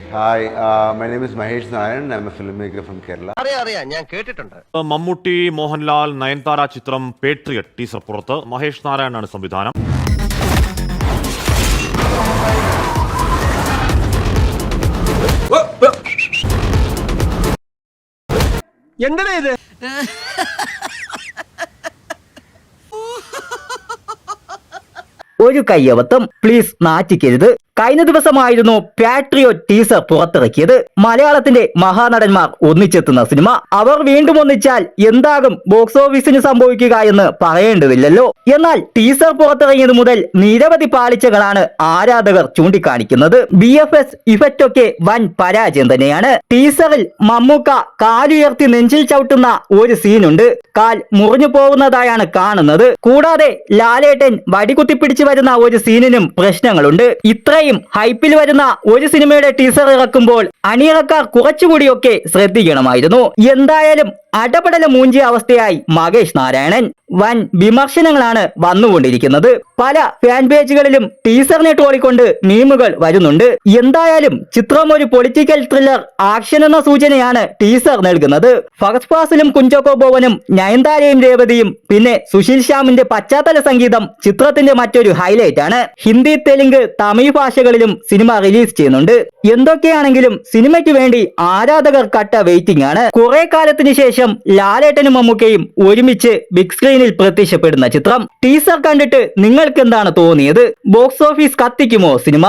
Hi, name my name is Mahesh M I'm a filmmaker from Kerala. അറിയാം അറിയാം. ഞാൻ കേട്ടിട്ടുണ്ട്. മമ്മൂട്ടി മോഹൻലാൽ നയൻതാര ചിത്രം പേട്രിയറ്റ് ടീസർ പുറത്ത്. മഹേഷ് നാരായണനാണ് സംവിധാനം. എന്തിനാ ഇത്? ഒരു കയ്യബദ്ധം. പ്ലീസ് നാറ്റിക്കരുത്. കഴിഞ്ഞ ദിവസമായിരുന്നു പാട്രിയോ ടീസർ പുറത്തിറക്കിയത്. മലയാളത്തിന്റെ മഹാനടന്മാർ ഒന്നിച്ചെത്തുന്ന സിനിമ. അവർ വീണ്ടും ഒന്നിച്ചാൽ എന്താകും ബോക്സ് ഓഫീസിന് സംഭവിക്കുക എന്ന് പറയേണ്ടതില്ലല്ലോ. എന്നാൽ ടീസർ പുറത്തിറങ്ങിയത് മുതൽ നിരവധി പാളിച്ചകളാണ് ആരാധകർ ചൂണ്ടിക്കാണിക്കുന്നത്. ബി എഫ് എസ് ഇഫക്റ്റൊക്കെ വൻ പരാജയം തന്നെയാണ്. ടീസറിൽ മമ്മൂക്ക കാലുയർത്തി നെഞ്ചിൽ ചവിട്ടുന്ന ഒരു സീനുണ്ട് കാൽ മുറിഞ്ഞു പോകുന്നതായാണ് കാണുന്നത്. കൂടാതെ ലാലേട്ടൻ വടികുത്തി പിടിച്ചു വരുന്ന ഒരു സീനിനും പ്രശ്നങ്ങളുണ്ട്. ഇത്രയും ഹൈപ്പിൽ വരുന്ന ഒരു സിനിമയുടെ ടീസർ ഇറക്കുമ്പോൾ അണിയറക്കാർ കുറച്ചുകൂടിയൊക്കെ ശ്രദ്ധിക്കണമായിരുന്നു. എന്തായാലും അടപടല മൂഞ്ചിയ അവസ്ഥയായി മകേഷ് നാരായണൻ. വൻ വിമർശനങ്ങളാണ് വന്നുകൊണ്ടിരിക്കുന്നത്. പല ഫാൻ പേജുകളിലും ടീസറിനെ ട്രോളിക്കൊണ്ട് മീമുകൾ വരുന്നുണ്ട്. എന്തായാലും ചിത്രം ഒരു പൊളിറ്റിക്കൽ ത്രില്ലർ ആക്ഷൻ എന്ന സൂചനയാണ് ടീസർ നൽകുന്നത്. ഫഹദ് ഫാസിലും കുഞ്ചോക്കോ ബോവനും നയൻതാരയും രേവതിയും പിന്നെ സുശീൽ ശ്യാമിന്റെ പശ്ചാത്തല സംഗീതം ചിത്രത്തിന്റെ മറ്റൊരു ഹൈലൈറ്റ് ആണ്. ഹിന്ദി തെലുങ്ക് തമിഴ് ഭാഷകളിലും സിനിമ റിലീസ് ചെയ്യുന്നുണ്ട്. എന്തൊക്കെയാണെങ്കിലും സിനിമയ്ക്ക് വേണ്ടി ആരാധകർ കട്ട വെയിറ്റിംഗ് ആണ്. കുറെ കാലത്തിന് ശേഷം ലാലേട്ടനും മമ്മൂക്കയും ഒരുമിച്ച് ബിഗ് സ്ക്രീനിൽ പ്രത്യക്ഷപ്പെടുന്ന ചിത്രം ടീസർ കണ്ടിട്ട് നിങ്ങൾക്ക് എന്താണ് തോന്നിയത്? ബോക്സ് ഓഫീസ് കത്തിക്കുമോ സിനിമ?